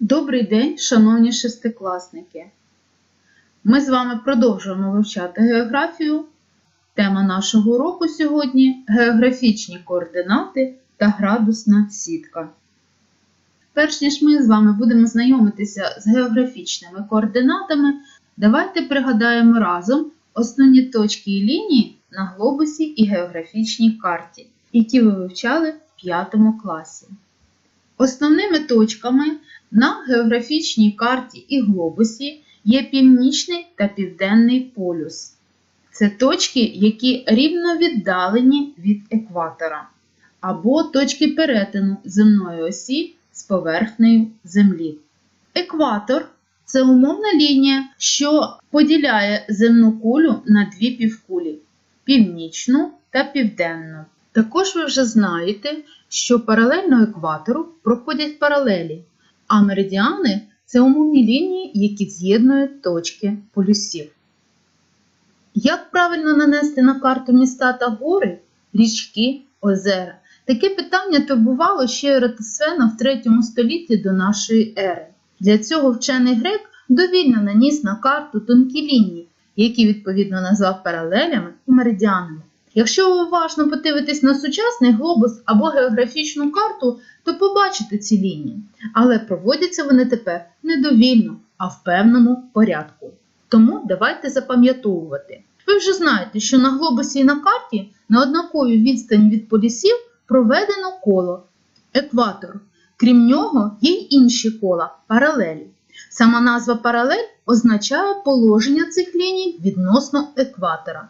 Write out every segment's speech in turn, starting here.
Добрий день, шановні шестикласники! Ми з вами продовжуємо вивчати географію. Тема нашого уроку сьогодні географічні координати та градусна сітка. Перш ніж ми з вами будемо знайомитися з географічними координатами, давайте пригадаємо разом основні точки і лінії на глобусі і географічній карті, які ви вивчали в 5 класі. Основними точками на географічній карті і глобусі є північний та південний полюс. Це точки, які рівно віддалені від екватора, або точки перетину земної осі з поверхнею Землі. Екватор це умовна лінія, що поділяє земну кулю на дві півкулі північну та південну. Також ви вже знаєте, що паралельно екватору проходять паралелі, а меридіани це умовні лінії, які з'єднують точки полюсів. Як правильно нанести на карту міста та гори, річки, озера? Таке питання турбувало ще Ератосфена в 3 столітті до нашої ери. Для цього вчений грек довільно наніс на карту тонкі лінії, які відповідно назвав паралелями і меридіанами. Якщо ви уважно подивитесь на сучасний глобус або географічну карту, то побачите ці лінії, але проводяться вони тепер не довільно, а в певному порядку. Тому давайте запам'ятовувати. Ви вже знаєте, що на глобусі і на карті на однаковій відстані від полюсів проведено коло екватор. Крім нього, є й інші кола паралелі. Сама назва паралель означає положення цих ліній відносно екватора.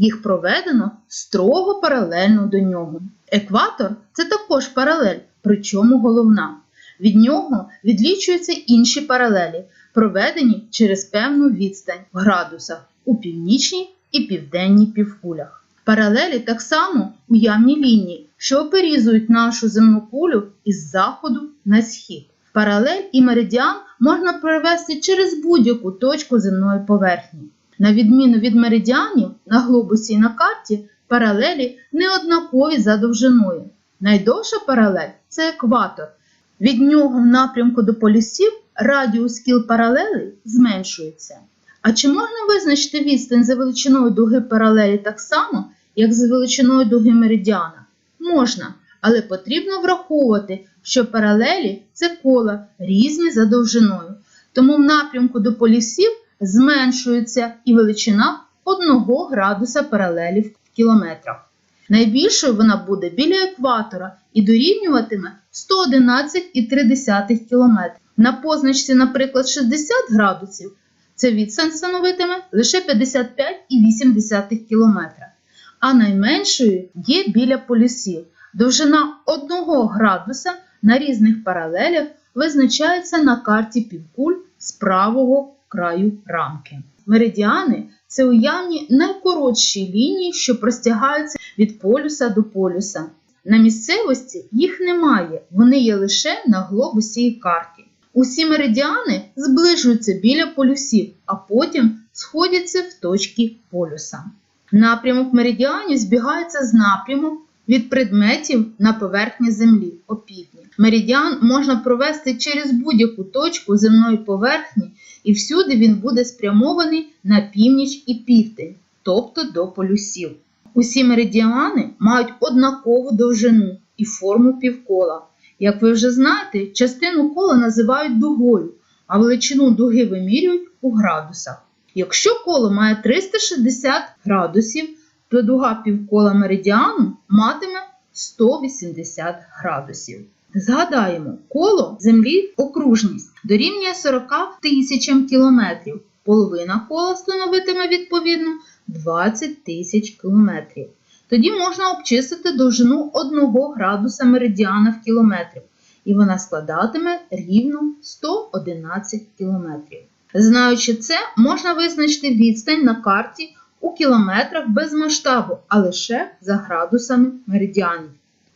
Їх проведено строго паралельно до нього. Екватор це також паралель, причому головна. Від нього відлічуються інші паралелі, проведені через певну відстань в градусах у північній і південній півкулях. Паралелі так само уявні лінії, що оперізують нашу земну кулю із заходу на схід. Паралель і меридіан можна провести через будь-яку точку земної поверхні. На відміну від меридіанів на глобусі і на карті, паралелі не однакові за довжиною. Найдовша паралель це екватор. Від нього в напрямку до полюсів радіус кіл паралелей зменшується. А чи можна визначити відстань за величиною дуги паралелі так само, як за величиною дуги меридіана? Можна, але потрібно враховувати, що паралелі це кола різні за довжиною. Тому в напрямку до полюсів зменшується і величина 1 градуса паралелі в кілометрах. Найбільшою вона буде біля екватора і дорівнюватиме 111,3 км. На позначці, наприклад, 60 градусів, ця відстань становитиме лише 55,8 км. А найменшою є біля полюсів. Довжина 1 градуса на різних паралелях визначається на карті півкуль з правого краю рамки. Меридіани це уявні найкоротші лінії, що простягаються від полюса до полюса. На місцевості їх немає, вони є лише на глобусі і карті. Усі меридіани зближуються біля полюсів, а потім сходяться в точки полюса. Напрямок меридіанів збігається з напрямом від предметів на поверхні Землі опівдні. Меридіан можна провести через будь-яку точку земної поверхні, і всюди він буде спрямований на північ і південь, тобто до полюсів. Усі меридіани мають однакову довжину і форму півкола. Як ви вже знаєте, частину кола називають дугою, а величину дуги вимірюють у градусах. Якщо коло має 360 градусів, то дуга півкола меридіану матиме 180 градусів. Згадаємо, коло Землі окружність дорівнює 40 тисячам кілометрів. Половина кола становитиме відповідно 20 тисяч кілометрів. Тоді можна обчислити довжину 1 градуса меридіана в кілометрів, і вона складатиме рівно 111 кілометрів. Знаючи це, можна визначити відстань на карті у кілометрах без масштабу, а лише за градусами меридіанів.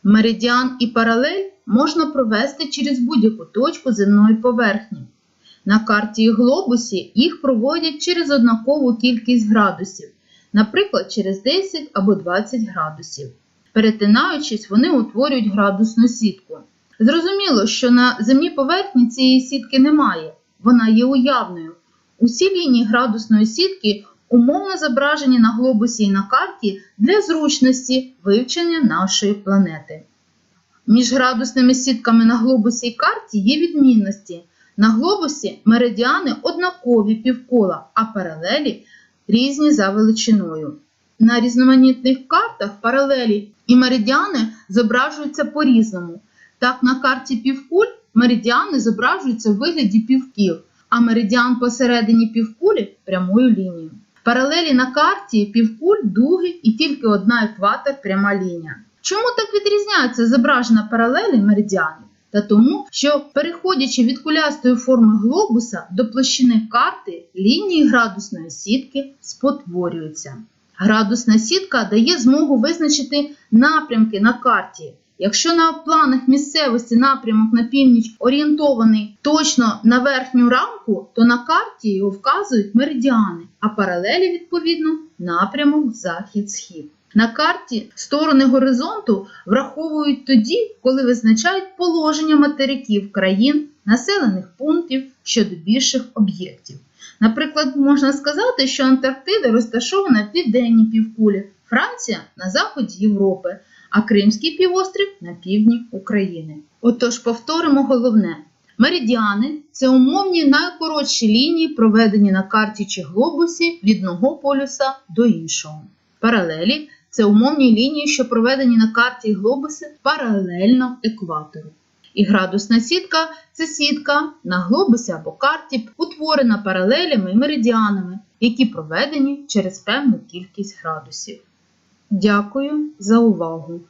Меридіан і паралель можна провести через будь-яку точку земної поверхні. На карті і глобусі їх проводять через однакову кількість градусів, наприклад, через 10 або 20 градусів. Перетинаючись, вони утворюють градусну сітку. Зрозуміло, що на земній поверхні цієї сітки немає, вона є уявною. Усі лінії градусної сітки умовно зображені на глобусі і на карті для зручності вивчення нашої планети. Між градусними сітками на глобусі і карті є відмінності. На глобусі меридіани однакові півкола, а паралелі різні за величиною. На різноманітних картах паралелі і меридіани зображуються по-різному. Так, на карті півкуль меридіани зображуються в вигляді півкіл, а меридіан посередині півкулі прямою лінією. Паралелі на карті півкуль дуги і тільки одна екватор пряма лінія. Чому так відрізняється зображена паралелі меридіанів? Та тому, що переходячи від кулястої форми глобуса до площини карти, лінії градусної сітки спотворюються. Градусна сітка дає змогу визначити напрямки на карті. Якщо на планах місцевості напрямок на північ орієнтований точно на верхню рамку, то на карті його вказують меридіани, а паралелі, відповідно, напрямок захід-схід. На карті сторони горизонту враховують тоді, коли визначають положення материків країн, населених пунктів щодо більших об'єктів. Наприклад, можна сказати, що Антарктида розташована в південній півкулі, Франція на заході Європи, а Кримський півострів на півдні України. Отож, повторимо головне. Меридіани це умовні найкоротші лінії, проведені на карті чи глобусі від одного полюса до іншого. Паралелі це умовні лінії, що проведені на карті і глобуси паралельно екватору. І градусна сітка це сітка на глобусі або карті, утворена паралелями і меридіанами, які проведені через певну кількість градусів. Дякую за увагу!